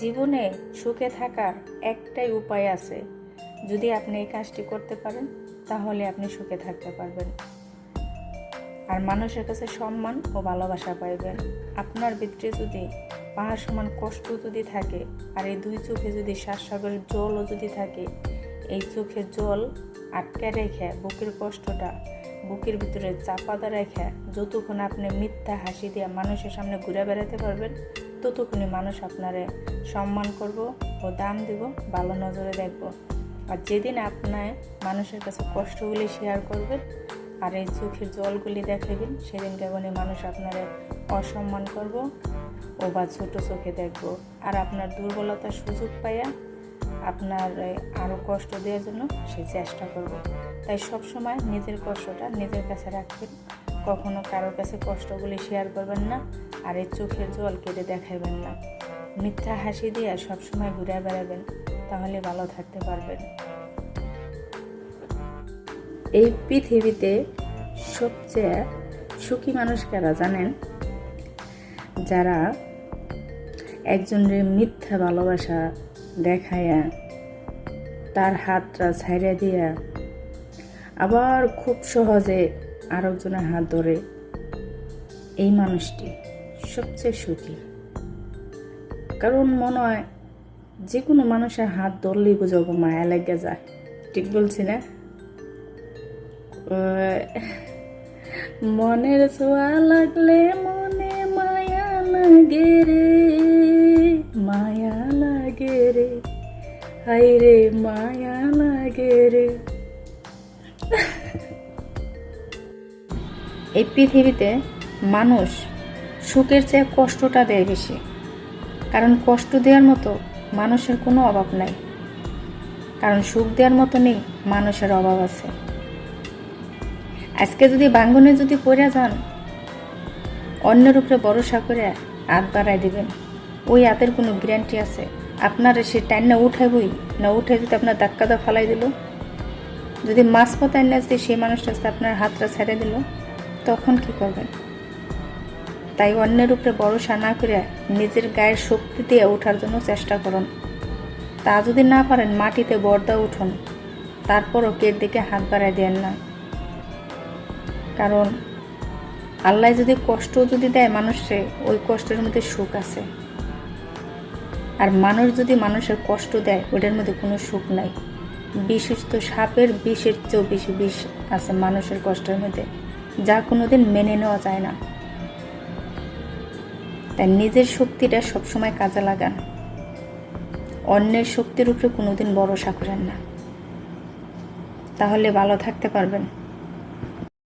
জীবনে সুখে থাকার একটাই উপায় আছে। যদি আপনি এই কাজটি করতে পারেন, তাহলে আপনি সুখে থাকতে পারবেন। আর মানুষের কাছে সম্মান ও ভালোবাসা পাইবেন। আপনার ভিতরে যদি পাহাড় সমান কষ্ট যদি থাকে, আর এই দুই চোখে যদি শ্বাসসাগরের জলও যদি থাকে, এই চোখের জল আটকে রেখে বুকের কষ্টটা বুকের ভিতরে চাপাদা রেখে, যতক্ষণ আপনি মিথ্যা হাসি দিয়ে মানুষের সামনে ঘুরে বেড়াতে পারবেন ততক্ষণই মানুষ আপনারে সম্মান করব ও দাম দিব, ভালো নজরে দেখব। আর যেদিন আপনার মানুষের কাছে কষ্টগুলি শেয়ার করবেন আর এই চোখের জলগুলি দেখাবেন সেদিন কেমন মানুষ আপনারে অসম্মান করব ও বা ছোটো চোখে দেখব। আর আপনার দুর্বলতার সুযোগ পাইয়া আপনার আরও কষ্ট দেওয়ার জন্য সে চেষ্টা করব। তাই সব সময় নিজের কষ্টটা নিজের কাছে রাখবেন, কখনো কারোর কাছে কষ্টগুলি শেয়ার করবেন না। আর এই চোখের জল কেটে দেখাবেন না। মিথ্যা হাসি দিয়ে সবসময় ঘুরে বেড়াবেন, তাহলে ভালো থাকতে পারবেন। এই পৃথিবীতে সবচেয়ে সুখী মানুষ কারা জানেন? যারা একজনের মিথ্যা ভালোবাসা দেখায়া তার হাতটা ছাইড়া দিয়া আবার খুব সহজে আরেকজনের হাত ধরে এই মানুষটি। সবচেয়ে সুখী। কারণ মনে হয় যে কোনো মানুষের হাত ধরলেই বুঝাবো মায়া লেগে যায়। ঠিক বলছি না? মনের ছোঁয়া লাগলে মনে মায়া লাগে রে, মায়া লাগে রে। হাই রে, মায়া লাগে রে। এই পৃথিবীতে মানুষ সুখের চেয়ে কষ্টটা দেয় বেশি। কারণ কষ্ট দেওয়ার মতো মানুষের কোনো অভাব নাই। কারণ সুখ দেওয়ার মতো নেই, মানুষের অভাব আছে। আজকে যদি বাঙ্গনে যদি পড়ে যান, অন্যের উপরে ভরসা করে হাত বাড়াই দিবেন। ওই হাতের কোনো গ্যারান্টি আছে? আপনার সে টাইম না উঠাইবই, না উঠে যদি আপনার ধাক্কা দা ফালাই দিল? যদি মাছ না যদি সেই মানুষটা আপনার হাতটা ছেড়ে দিল, তখন কি করবেন? তাই অন্যের উপরে ভরসা না করে নিজের গায়ের শক্তি দিয়ে ওঠার জন্য চেষ্টা করুন। তা যদি না পারেন, মাটিতে বর্দা উঠুন। তারপরও কের দিকে হাত বাড়ায় দেন না। কারণ, আল্লাহ যদি কষ্ট যদি দেয় মানুষে ওই কষ্টের মধ্যে সুখ আছে। আর মানুষ যদি মানুষের কষ্ট দেয় ওটার মধ্যে কোনো সুখ নাই। বিশেষ তো সাপের বিষের চেয়েও বেশি বিষ আছে মানুষের কষ্টের মধ্যে, যা কোনোদিন মেনে নেওয়া যায় না। তাই নিজের শক্তিটা সবসময় কাজে লাগান। অন্যের শক্তির উপরে কোনোদিন ভরসা করেন না। তাহলে ভালো থাকতে পারবেন।